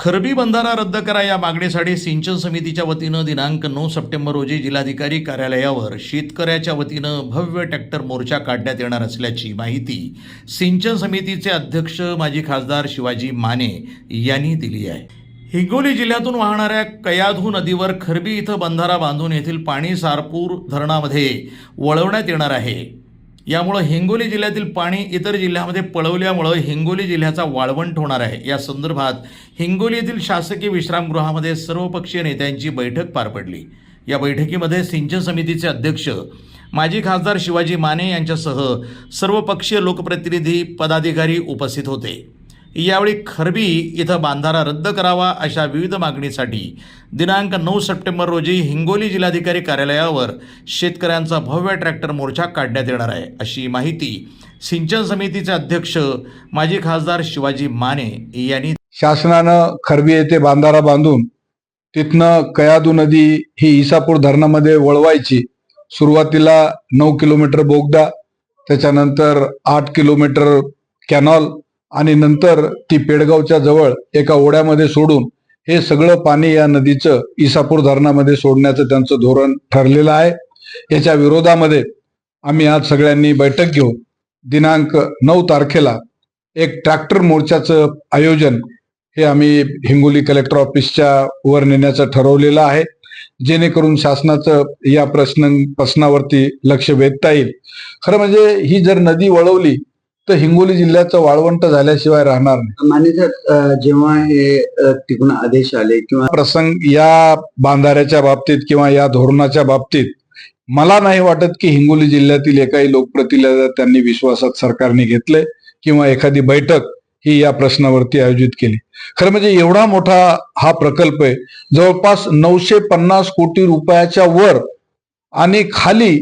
खरबी बंधारा रद्द करा या मागणीसाठी सिंचन समितीच्या वतीनं दिनांक नऊ सप्टेंबर रोजी जिल्हाधिकारी कार्यालयावर शेतकऱ्याच्या वतीनं भव्य ट्रॅक्टर मोर्चा काढण्यात येणार असल्याची माहिती सिंचन समितीचे अध्यक्ष माजी खासदार शिवाजी माने यांनी दिली आहे. हिंगोली जिल्ह्यातून वाहणाऱ्या कयाधू नदीवर खरबी इथं बंधारा बांधून येथील पाणी सारपूर धरणामध्ये वळवण्यात येणार आहे. यामुळं हिंगोली जिल्ह्यातील पाणी इतर जिल्ह्यामध्ये पळवल्यामुळं हिंगोली जिल्ह्याचा वाळवंट होणार आहे. या संदर्भात हिंगोली येथील शासकीय विश्रामगृहामध्ये सर्वपक्षीय नेत्यांची बैठक पार पडली. या बैठकीमध्ये सिंचन समितीचे अध्यक्ष माजी खासदार शिवाजी माने यांच्यासह सर्वपक्षीय लोकप्रतिनिधी पदाधिकारी उपस्थित होते. यावेळी खरबी इथं बांधारा रद्द करावा अशा विविध मागणीसाठी. दिनांक नऊ सप्टेंबर रोजी हिंगोली जिल्हाधिकारी कार्यालयावर शेतकऱ्यांचा भव्य ट्रॅक्टर मोर्चा काढण्यात येणार आहे. अशी माहिती सिंचन समितीचे अध्यक्ष माजी खासदार शिवाजी माने यांनी शासनानं खरबी येथे बांधारा बांधून तिथनं कयादू नदी ही इसापूर धरणामध्ये वळवायची. सुरुवातीला नऊ किलोमीटर बोगदा त्याच्यानंतर आठ किलोमीटर कॅनॉल आणि नंतर ती पेडगावच्या जवळ एका ओढ्यामध्ये सोडून हे सगळं पाणी या नदीचं इसापूर धरणामध्ये सोडण्याचं त्यांचं धोरण ठरलेलं आहे. याच्या विरोधामध्ये आम्ही आज सगळ्यांनी बैठक घेऊन दिनांक नऊ तारखेला एक ट्रॅक्टर मोर्चाचं आयोजन हे आम्ही हिंगोली कलेक्टर ऑफिसच्या वर नेण्याचं ठरवलेलं आहे. जेणेकरून शासनाचं या प्रश्न प्रश्नावरती लक्ष वेधता येईल. खरं म्हणजे ही जर नदी वळवली तर हिंगोली जिल्ह्याचं वाळवंट झाल्याशिवाय राहणार नाही. माने सर अ, जेव्हा हे तिकडून आदेश आले किंवा प्रसंग या बांधाऱ्याच्या बाबतीत किंवा या धोरणाच्या बाबतीत मला नाही वाटत की हिंगोली जिल्ह्यातील एकाही लोकप्रतिनिधी त्यांनी विश्वासात सरकारने घेतले किंवा एखादी बैठक ही या प्रश्नावरती आयोजित केली. खरं म्हणजे एवढा मोठा हा प्रकल्प आहे. जवळपास नऊशे पन्नास कोटी रुपयाच्या वर आणि खाली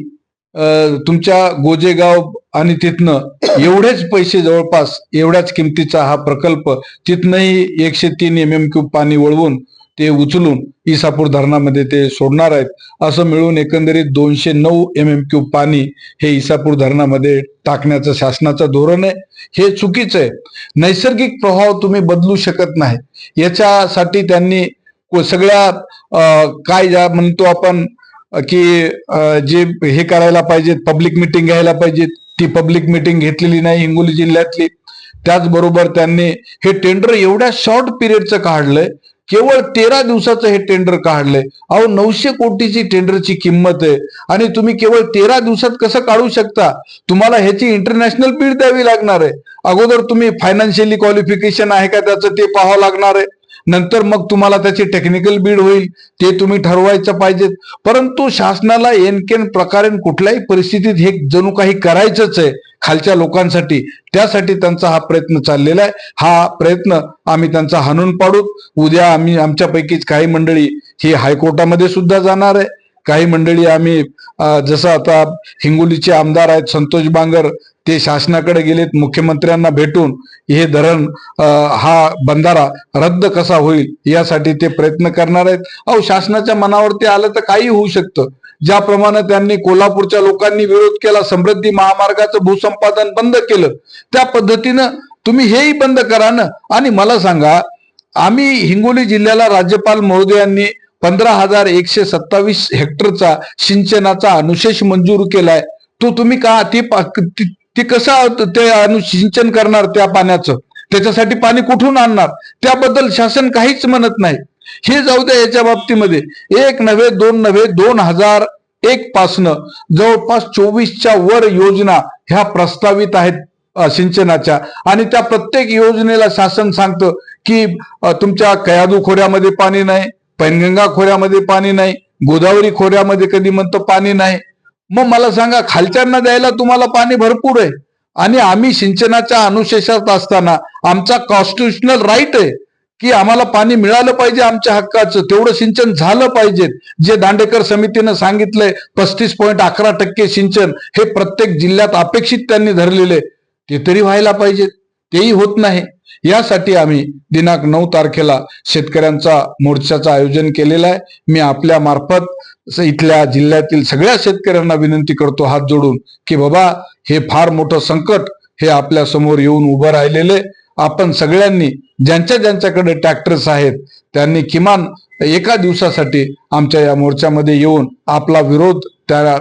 तुमच्या गोजेगाव आणि तिथनं एवढेच पैसे जवळपास एवढ्याच किमतीचा हा प्रकल्प तिथनंही एकशे तीन एम एम क्यूब पाणी वळवून ते उचलून इसापूर धरणामध्ये ते सोडणार आहेत. असं मिळून एकंदरीत दोनशे नऊ एम एम क्यूब पाणी हे इसापूर धरणामध्ये टाकण्याचं शासनाचं धोरण आहे. हे चुकीचं आहे. नैसर्गिक प्रभाव तुम्ही बदलू शकत नाही. याच्यासाठी त्यांनी सगळ्या काय ज्या म्हणतो आपण की जे हे करायला पाहिजेत पब्लिक मिटिंग घ्यायला पाहिजेत ती पब्लिक मिटिंग घेतलेली नाही हिंगोली जिल्ह्यातली. त्याचबरोबर त्यांनी हे टेंडर एवढ्या शॉर्ट पिरियडचं काढलंय केवळ तेरा दिवसाचं हे टेंडर काढलंय. अहो नऊशे कोटीची टेंडरची किंमत आहे. आणि तुम्ही केवळ तेरा दिवसात कसं काढू शकता? तुम्हाला ह्याची इंटरनॅशनल बीड द्यावी लागणार आहे. अगोदर तुम्ही फायनान्शियली क्वालिफिकेशन आहे का त्याचं ते पाहावं लागणार आहे. नंतर मग तुम्हाला त्याची टेक्निकल बीड होईल ते तुम्ही ठरवायचं पाहिजेत परंतु शासनाला एनकेन प्रकारे कुठल्याही परिस्थितीत हे जणू काही करायचंच आहे खालच्या लोकांसाठी. त्यासाठी त्यांचा हा प्रयत्न चाललेला आहे. हा प्रयत्न आम्ही त्यांचा हाणून पाडू. उद्या आम्ही आमच्यापैकीच काही मंडळी ही हायकोर्टामध्ये सुद्धा जाणार आहे. काही मंडळी आम्ही जसं आता हिंगोलीचे आमदार आहेत संतोष बांगर ते शासनाकडे गेलेत मुख्यमंत्र्यांना भेटून हे धरण हा बंधारा रद्द कसा होईल यासाठी ते प्रयत्न करणार आहेत. अहो शासनाच्या मनावरती आलं तर काही होऊ शकतं. ज्याप्रमाणे त्यांनी कोल्हापूरच्या लोकांनी विरोध केला समृद्धी महामार्गाचं भूसंपादन बंद केलं त्या पद्धतीनं तुम्ही हेही बंद करा ना. आणि मला सांगा आम्ही हिंगोली जिल्ह्याला राज्यपाल महोदयांनी पंधरा हजार एकशे सत्तावीस हेक्टरचा सिंचनाचा अनुशेष मंजूर केलाय. तो तुम्ही का ती पा- ती कसं ते अनुसिंचन करणार त्या पाण्याचं? त्याच्यासाठी पाणी कुठून आणणार? त्याबद्दल शासन काहीच म्हणत नाही. हे जाऊ द्या याच्या बाबतीमध्ये. एक नव्हे दोन नव्हे दोन हजार एक पासनं जवळपास चोवीसच्या वर योजना ह्या प्रस्तावित आहेत सिंचनाच्या. आणि त्या प्रत्येक योजनेला शासन सांगतं की तुमच्या कयादू खोऱ्यामध्ये पाणी नाही पैनगंगा खोऱ्यामध्ये पाणी नाही गोदावरी खोऱ्यामध्ये कधी म्हणतो पाणी नाही. मग मला सांगा खालच्यांना द्यायला तुम्हाला पाणी भरपूर आहे. आणि आम्ही सिंचनाच्या अनुशेषात असताना आमचा कॉन्स्टिट्युशनल राईट आहे की आम्हाला पाणी मिळालं पाहिजे आमच्या हक्काचं तेवढं सिंचन झालं पाहिजे. जे दांडेकर समितीनं सांगितलंय पस्तीस पॉईंट अकरा टक्के सिंचन हे प्रत्येक जिल्ह्यात अपेक्षित त्यांनी धरलेले ते तरी व्हायला पाहिजे तेही होत नाही. यासाठी आम्ही दिनांक नऊ तारखेला शेतकऱ्यांचा मोर्चाचं आयोजन केलेलं आहे. मी आपल्या मार्फत इथल्या जिल्ह्यातील सगळ्या शेतकऱ्यांना विनंती करतो हात जोडून की बाबा हे फार मोठं संकट हे आपल्यासमोर येऊन उभं राहिलेले आपण सगळ्यांनी ज्यांच्या ज्यांच्याकडे ट्रॅक्टर्स आहेत त्यांनी किमान एका दिवसासाठी आमच्या या मोर्चामध्ये येऊन आपला विरोध त्या